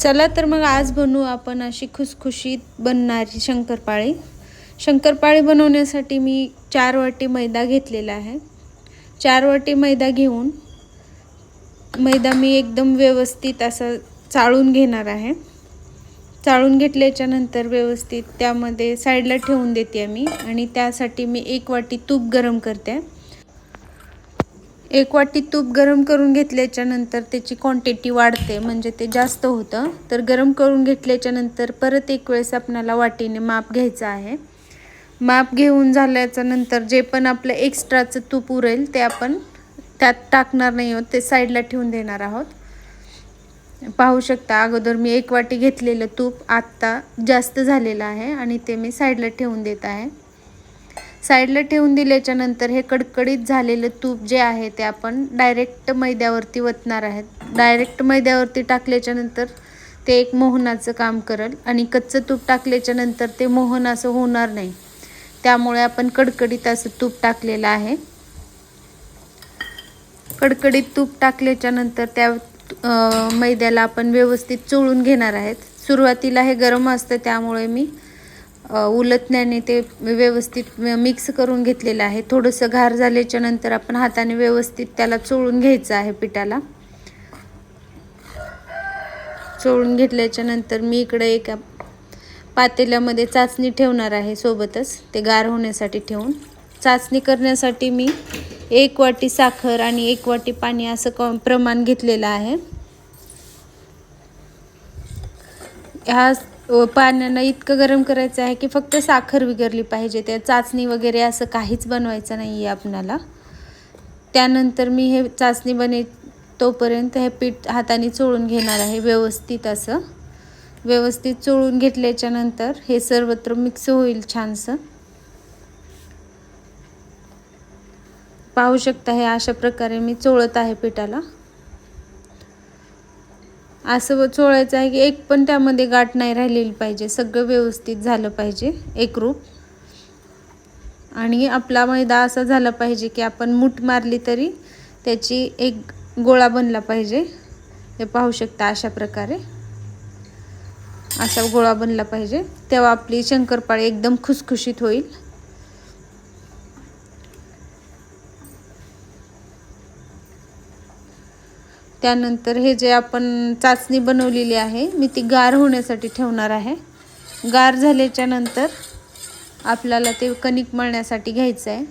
चला तर मग आज बनवू आपण अशी खुसखुशीत बनणारी शंकरपाळी. शंकरपाळी बनवण्यासाठी मी चार वाटी मैदा घेतलेला आहे. चार वाटी मैदा घेऊन मैदा मी एकदम व्यवस्थित असा चाळून घेणार आहे. चाळून घेतल्याच्या नंतर व्यवस्थित त्यामध्ये साईडला ठेवून देते मी आणि त्यासाठी मी एक वाटी तूप गरम करते. एक वाटी तूप गरम करून घेतल्याच्यानंतर त्याची क्वांटिटी वाढते म्हणजे ते जास्त होतं. तर गरम करून घेतल्याच्यानंतर परत एक वेळेस आपणाला वाटीने माप घ्यायचं आहे. माप घेऊन झाल्याच्यानंतर जे पण आपलं एक्स्ट्राचं तूप उरेल ते आपण त्यात टाकणार नाही आहोत ते साईडला ठेवून देणार आहोत. पाहू शकता अगोदर मी एक वाटी घेतलेलं तूप आत्ता जास्त झालेलं आहे आणि ते मी साईडला ठेवून देत आहे. साईडला ठेवून दिल्याच्या नंतर हे कडकडीत झालेलं तूप जे आहे ते आपण डायरेक्ट मैद्यावरती वतणार आहेत. डायरेक्ट मैद्यावरती टाकल्याच्या नंतर ते एक मोहनाचं काम करेल आणि कच्चं तूप टाकल्याच्या नंतर ते मोहन असं होणार नाही. त्यामुळे आपण कडकडीत असं तूप टाकलेलं आहे. कडकडीत तूप टाकल्याच्या नंतर त्या मैद्याला आपण व्यवस्थित चोळून घेणार आहेत. सुरुवातीला हे गरम असतं त्यामुळे मी उलटण्याने ते व्यवस्थित मिक्स करून घेतलेलं आहे. थोडंसं घार झाल्याच्यानंतर आपण हाताने व्यवस्थित त्याला चोळून घ्यायचं आहे पिठाला. चोळून घेतल्याच्या नंतर मी इकडे एका पातेल्यामध्ये चाचणी ठेवणार आहे सोबतच. ते गार होण्यासाठी ठेवून. चाचणी करण्यासाठी मी एक वाटी साखर आणि एक वाटी पाणी असं प्रमाण घेतलेलं आहे. ह्या पाण्यानं इतकं गरम करायचं आहे की फक्त साखर विगरली पाहिजे. त्या चाचणी वगैरे असं काहीच बनवायचं नाही आहे आपणाला. त्यानंतर मी हे चाचणी बने तोपर्यंत हे पीठ हाताने चोळून घेणार आहे व्यवस्थित असं. व्यवस्थित चोळून घेतल्याच्या नंतर हे सर्वत्र मिक्स होईल छानसं. पाहू शकता हे अशा प्रकारे मी चोळत आहे पिठाला. असं चोळायचं आहे की एक पण त्यामध्ये गाठ नाही राहिलेली पाहिजे. सगळं व्यवस्थित झालं पाहिजे. एकरूप आणि आपला मैदा असा झाला पाहिजे की आपण मूठ मारली तरी त्याची एक गोळा बनला पाहिजे. हे पाहू शकता अशा प्रकारे. असा गोळा बनला पाहिजे. तेव्हा आपली शंकरपाळी एकदम खुसखुशीत होईल. त्यानंतर हे जे आपण चाचणी बनवलेली आहे मी ती गार होण्यासाठी ठेवणार आहे. गार झाल्याच्यानंतर आपल्याला ते कणिक मळण्यासाठी घ्यायचं आहे.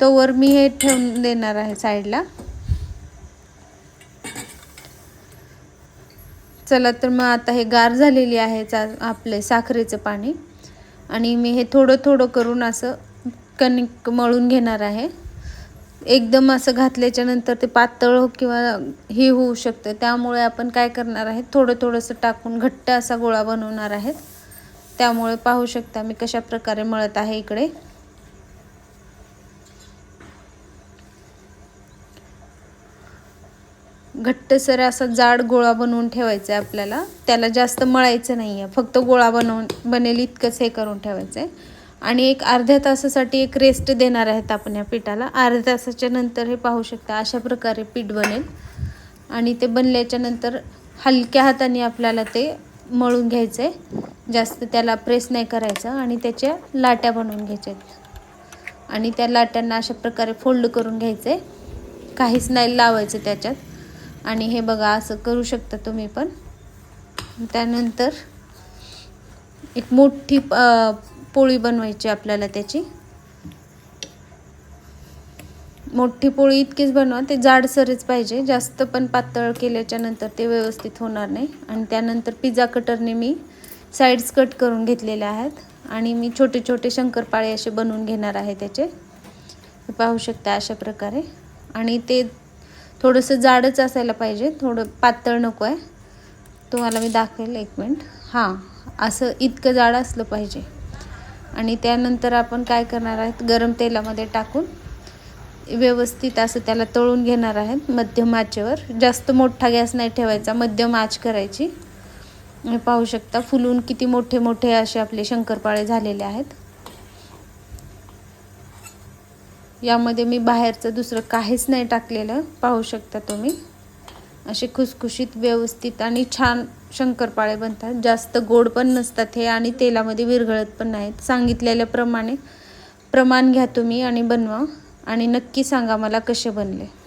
तोवर मी हे ठेवून देणार आहे साईडला. चला तर मग आता हे गार झालेली आहे चा आपले साखरेचं पाणी. आणि मी हे थोडं थोडं करून असं कणिक मळून घेणार आहे. एकदम असं घातल्याच्या नंतर ते पातळ हो किंवा हे होऊ शकतं. त्यामुळे आपण काय करणार आहे थोडं थोडंसं टाकून घट्ट असा गोळा बनवणार आहेत. त्यामुळे पाहू शकता मी कशा प्रकारे मळत आहे इकडे. घट्टसर असा जाड गोळा बनवून ठेवायचा आहे आपल्याला. त्याला जास्त मळायचं नाही आहे फक्त गोळा बनवून बनेल इतकंच हे करून ठेवायचं आहे आणि एक अर्ध्या तासासाठी एक रेस्ट देणार आहेत आपण या पिठाला. अर्ध्या तासाच्या नंतर हे पाहू शकता अशा प्रकारे पीठ बनेल. आणि ते बनल्याच्या नंतर हलक्या हाताने आपल्याला ते मळून घ्यायचं आहे जास्त त्याला प्रेस नाही करायचं आणि त्याच्या लाट्या बनवून घ्यायच्या आहेत आणि त्या लाट्यांना अशा प्रकारे फोल्ड करून घ्यायचं आहे काहीच नाही लावायचं त्याच्यात. आणि हे बघा असं करू शकता तुम्ही पण. त्यानंतर एक मोठी पोळी बनवायची आपल्याला त्याची. मोठी पोळी इतकीच बनवा ते जाडसरच पाहिजे. जास्त पण पातळ केल्याच्यानंतर ते व्यवस्थित होणार नाही. आणि त्यानंतर पिझ्झा कटरने मी साईड्स कट करून घेतलेले आहेत. आणि मी छोटे छोटे शंकरपाळे असे बनवून घेणार आहे त्याचे. पाहू शकता अशा प्रकारे. आणि ते थोडंसं जाडच असायला पाहिजे. थोडं पातळ नको आहे. तुम्हाला मी दाखवेल एक मिनिट. हां असं इतकं जाड असलं पाहिजे. आणि त्यानंतर आपण काय करणार आहेत? गरम तेलामध्ये टाकून व्यवस्थित असं त्याला तळून घेणार आहेत मध्यम आचेवर. जास्त मोठा गॅस नाही ठेवायचा मध्यम आच करायची. पाहू शकता फुलून किती मोठे मोठे असे आपले शंकरपाळे झालेले आहेत. यामध्ये मी बाहेरचं दुसरं काहीच नाही टाकलेलं पाहू शकता तुम्ही. असे खुसखुशीत व्यवस्थित आणि छान शंकरपाळे बनतात. जास्त गोड पण नसतात हे आणि तेलामध्ये विरघळत पण नाहीत. सांगितलेल्याप्रमाणे प्रमाण घ्या तुम्ही आणि बनवा. आणि नक्की सांगा मला कसे बनले.